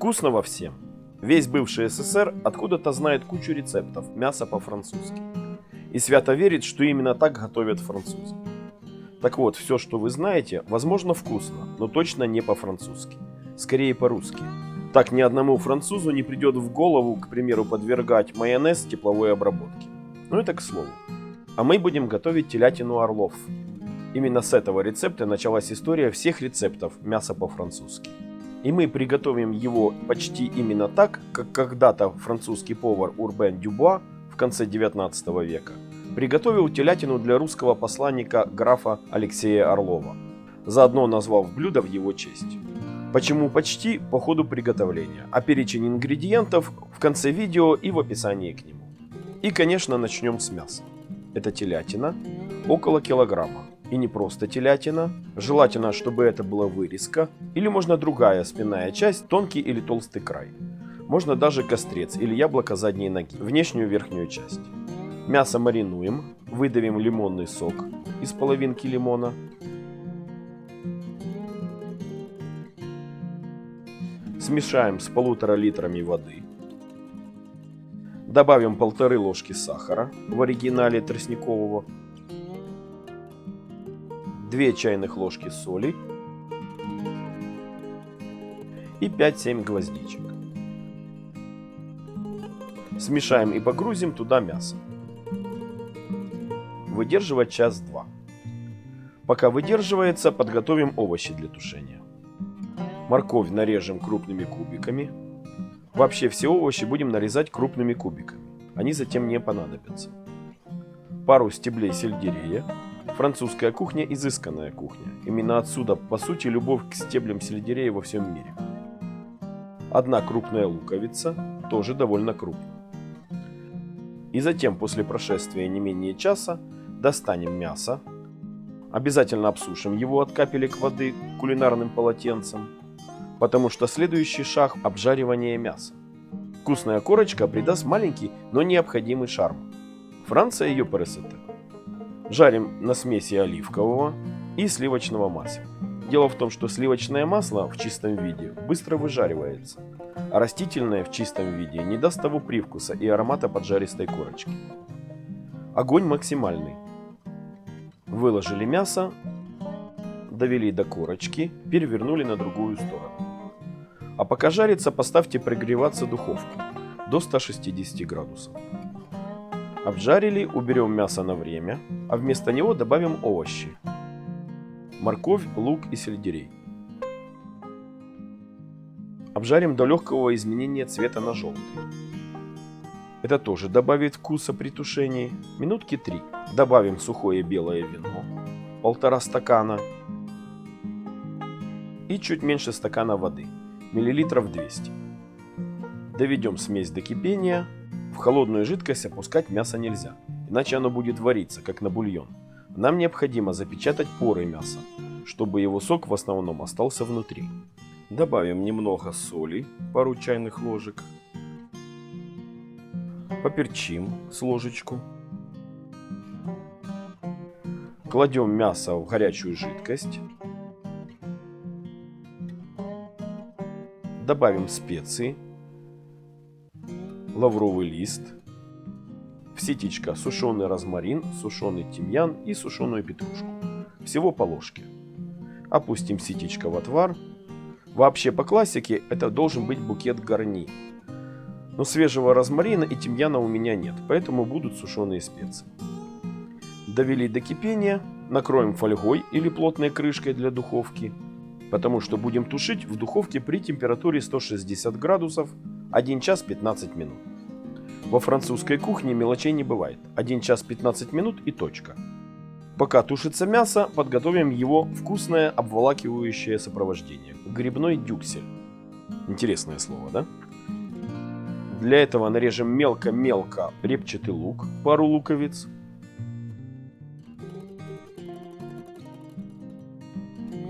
Вкусного всем! Весь бывший СССР откуда-то знает кучу рецептов мяса по-французски. И свято верит, что именно так готовят французы. Так вот, все, что вы знаете, возможно вкусно, но точно не по-французски. Скорее по-русски. Так ни одному французу не придет в голову, к примеру, подвергать майонез тепловой обработке. Ну это к слову. А мы будем готовить телятину орлов. Именно с этого рецепта началась история всех рецептов мяса по-французски. И мы приготовим его почти именно так, как когда-то французский повар Урбен Дюбуа в конце 19 века приготовил телятину для русского посланника графа Алексея Орлова, заодно назвав блюдо в его честь. Почему почти по ходу приготовления, а перечень ингредиентов в конце видео и в описании к нему. И, конечно, начнем с мяса. Это телятина, около килограмма. И не просто телятина, желательно, чтобы это была вырезка, или можно другая спинная часть, тонкий или толстый край. Можно даже кострец или яблоко задней ноги, внешнюю верхнюю часть. Мясо маринуем, выдавим лимонный сок из половинки лимона. Смешаем с полутора литрами воды. Добавим полторы ложки сахара в оригинале тростникового. 2 чайных ложки соли и 5-7 гвоздичек. Смешаем и погрузим туда мясо. Выдерживать час-два. Пока выдерживается, подготовим овощи для тушения. Морковь нарежем крупными кубиками. Вообще все овощи будем нарезать крупными кубиками. Они затем не понадобятся. Пару стеблей сельдерея. Французская кухня – изысканная кухня. Именно отсюда, по сути, любовь к стеблям сельдерея во всем мире. Одна крупная луковица, тоже довольно крупная. И затем, после прошествия не менее часа, достанем мясо, обязательно обсушим его от капелек воды кулинарным полотенцем, потому что следующий шаг – обжаривание мяса. Вкусная корочка придаст маленький, но необходимый шарм. Франция ее пересете. Жарим на смеси оливкового и сливочного масла. Дело в том, что сливочное масло в чистом виде быстро выжаривается, а растительное в чистом виде не даст того привкуса и аромата поджаристой корочки. Огонь максимальный. Выложили мясо, довели до корочки, перевернули на другую сторону. А пока жарится, поставьте прогреваться духовку до 160 градусов. Обжарили, уберем мясо на время, а вместо него добавим овощи. Морковь, лук и сельдерей. Обжарим до легкого изменения цвета на желтый. Это тоже добавит вкуса при тушении. Минутки 3. Добавим сухое белое вино. Полтора стакана. И чуть меньше стакана воды. Миллилитров 200. Доведем смесь до кипения. В холодную жидкость опускать мясо нельзя, иначе оно будет вариться, как на бульон. Нам необходимо запечатать поры мяса, чтобы его сок в основном остался внутри. Добавим немного соли, пару чайных ложек, поперчим с ложечку. Кладем мясо в горячую жидкость. Добавим специи. Лавровый лист. В ситечко сушеный розмарин, сушеный тимьян и сушеную петрушку. Всего по ложке. Опустим ситечко в отвар. Вообще по классике это должен быть букет гарни но свежего розмарина и тимьяна у меня нет, поэтому будут сушеные специи. Довели до кипения, накроем фольгой или плотной крышкой для духовки, потому что будем тушить в духовке при температуре 160 градусов 1 час 15 минут. Во французской кухне мелочей не бывает. 1 час 15 минут и точка. Пока тушится мясо, подготовим его вкусное обволакивающее сопровождение. Грибной дюксель. Интересное слово, да? Для этого нарежем мелко-мелко репчатый лук, пару луковиц.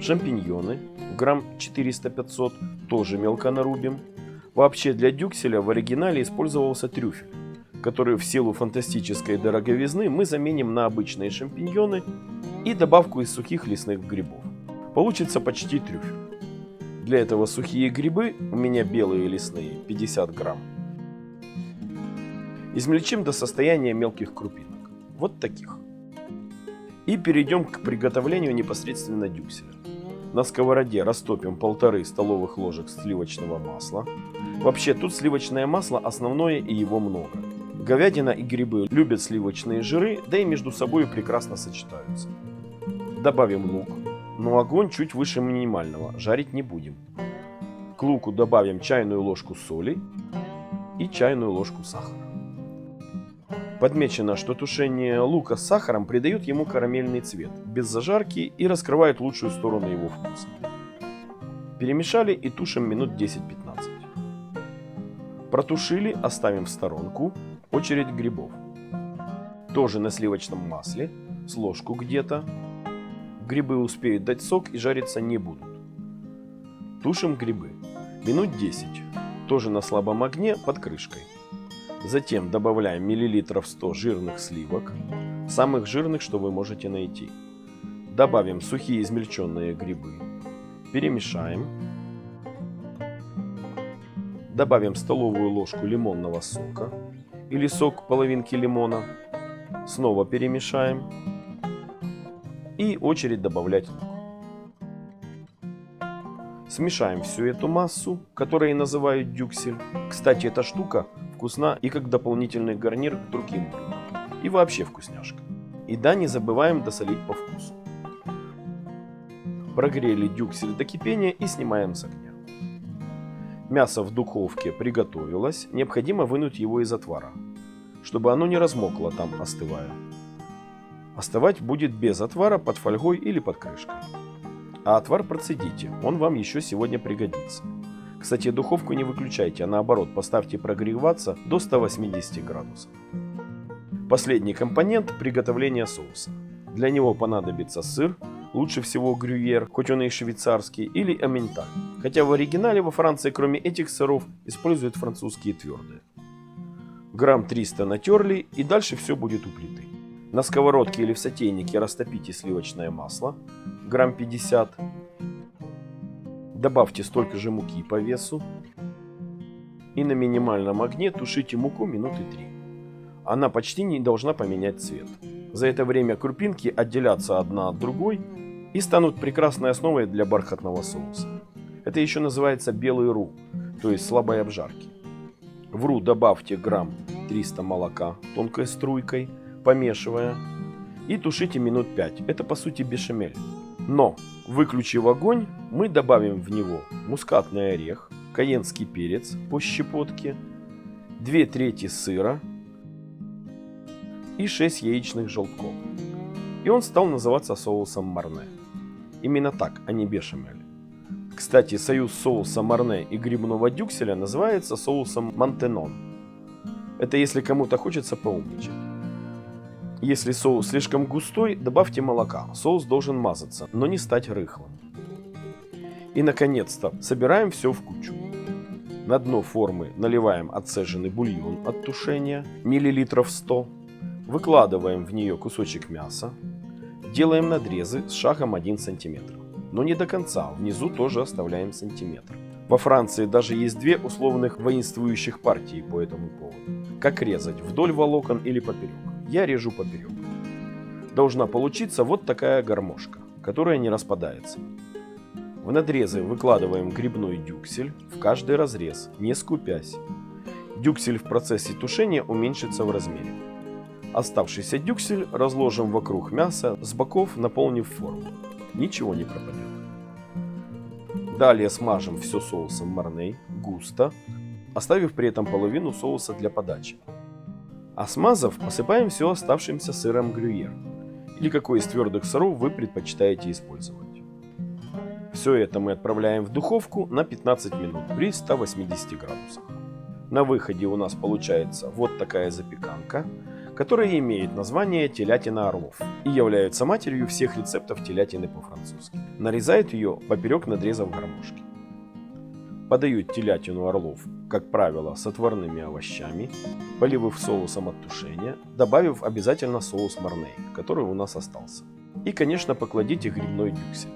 Шампиньоны, грамм 400-500, тоже мелко нарубим. Вообще для дюкселя в оригинале использовался трюфель, который в силу фантастической дороговизны мы заменим на обычные шампиньоны и добавку из сухих лесных грибов. Получится почти трюфель. Для этого сухие грибы, у меня белые лесные, 50 грамм. Измельчим до состояния мелких крупинок. Вот таких. И перейдем к приготовлению непосредственно дюкселя. На сковороде растопим полторы столовых ложек сливочного масла. Вообще тут сливочное масло основное и его много. Говядина и грибы любят сливочные жиры, да и между собой прекрасно сочетаются. Добавим лук, но огонь чуть выше минимального, жарить не будем. К луку добавим чайную ложку соли и чайную ложку сахара. Подмечено, что тушение лука с сахаром придает ему карамельный цвет, без зажарки и раскрывает лучшую сторону его вкуса. Перемешали и тушим минут 10-15. Протушили, оставим в сторонку. Очередь грибов. Тоже на сливочном масле, с ложку где-то. Грибы успеют дать сок и жариться не будут. Тушим грибы. Минут 10. Тоже на слабом огне под крышкой. Затем добавляем миллилитров 100 жирных сливок, самых жирных, что вы можете найти. Добавим сухие измельченные грибы. Перемешаем. Добавим столовую ложку лимонного сока или сок половинки лимона. Снова перемешаем. И очередь добавлять лук. Смешаем всю эту массу, которую называют дюксель. Кстати, эта штука вкусна и как дополнительный гарнир к другим блюдам. И вообще вкусняшка. И да, не забываем досолить по вкусу. Прогрели дюксель до кипения и снимаем с огня. Мясо в духовке приготовилось, необходимо вынуть его из отвара, чтобы оно не размокло там остывая. Остывать будет без отвара под фольгой или под крышкой. А отвар процедите, он вам еще сегодня пригодится. Кстати, духовку не выключайте, а наоборот поставьте прогреваться до 180 градусов. Последний компонент приготовления соуса. Для него понадобится сыр, лучше всего грюйер, хоть он и швейцарский, или эмменталь. Хотя в оригинале во Франции кроме этих сыров используют французские твердые. Грамм 300 натерли и дальше все будет у плиты. На сковородке или в сотейнике растопите сливочное масло, грамм 50, Добавьте столько же муки по весу. И на минимальном огне тушите муку минуты 3. Она почти не должна поменять цвет. За это время крупинки отделятся одна от другой и станут прекрасной основой для бархатного соуса. Это еще называется белый ру, то есть слабой обжарки. В ру добавьте грамм 300 молока тонкой струйкой, помешивая, и тушите минут 5. Это по сути бешамель. Но, выключив огонь, мы добавим в него мускатный орех, каенский перец по щепотке, 2 трети сыра и 6 яичных желтков. И он стал называться соусом марне. Именно так, а не бешамель. Кстати, союз соуса марне и грибного дюкселя называется соусом мантенон. Это если кому-то хочется поумничать. Если соус слишком густой, добавьте молока. Соус должен мазаться, но не стать рыхлым. И наконец-то собираем все в кучу. На дно формы наливаем отцеженный бульон от тушения, миллилитров 100. Выкладываем в нее кусочек мяса. Делаем надрезы с шагом 1 см. Но не до конца, внизу тоже оставляем сантиметр. Во Франции даже есть две условных воинствующих партии по этому поводу. Как резать, вдоль волокон или поперек я режу поперек. Должна получиться вот такая гармошка, которая не распадается. В надрезы выкладываем грибной дюксель в каждый разрез, не скупясь. Дюксель в процессе тушения уменьшится в размере. Оставшийся дюксель разложим вокруг мяса, с боков наполнив форму. Ничего не пропадет. Далее смажем все соусом марней, густо, оставив при этом половину соуса для подачи. А смазав, посыпаем все оставшимся сыром грюйер. Или какой из твердых сыров вы предпочитаете использовать. Все это мы отправляем в духовку на 15 минут при 180 градусах. На выходе у нас получается вот такая запеканка, которая имеет название телятина орлов и является матерью всех рецептов телятины по-французски. Нарезают ее поперек надрезов гармошки. Подают телятину орлов, как правило, с отварными овощами, поливив соусом от тушения, добавив обязательно соус марней, который у нас остался. И, конечно, покладите грибной дюксель.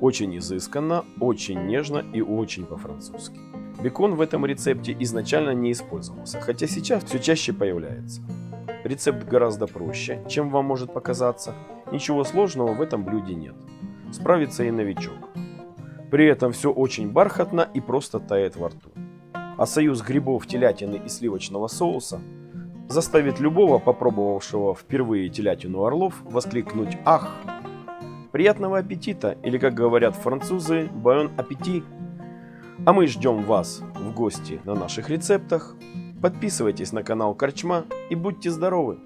Очень изысканно, очень нежно и очень по-французски. Бекон в этом рецепте изначально не использовался, хотя сейчас все чаще появляется. Рецепт гораздо проще, чем вам может показаться. Ничего сложного в этом блюде нет. Справится и новичок. При этом все очень бархатно и просто тает во рту. А союз грибов, телятины и сливочного соуса заставит любого, попробовавшего впервые телятину орлов, воскликнуть «Ах!». Приятного аппетита, или как говорят французы, «Bon аппетит!». А мы ждем вас в гости на наших рецептах. Подписывайтесь на канал Корчма и будьте здоровы!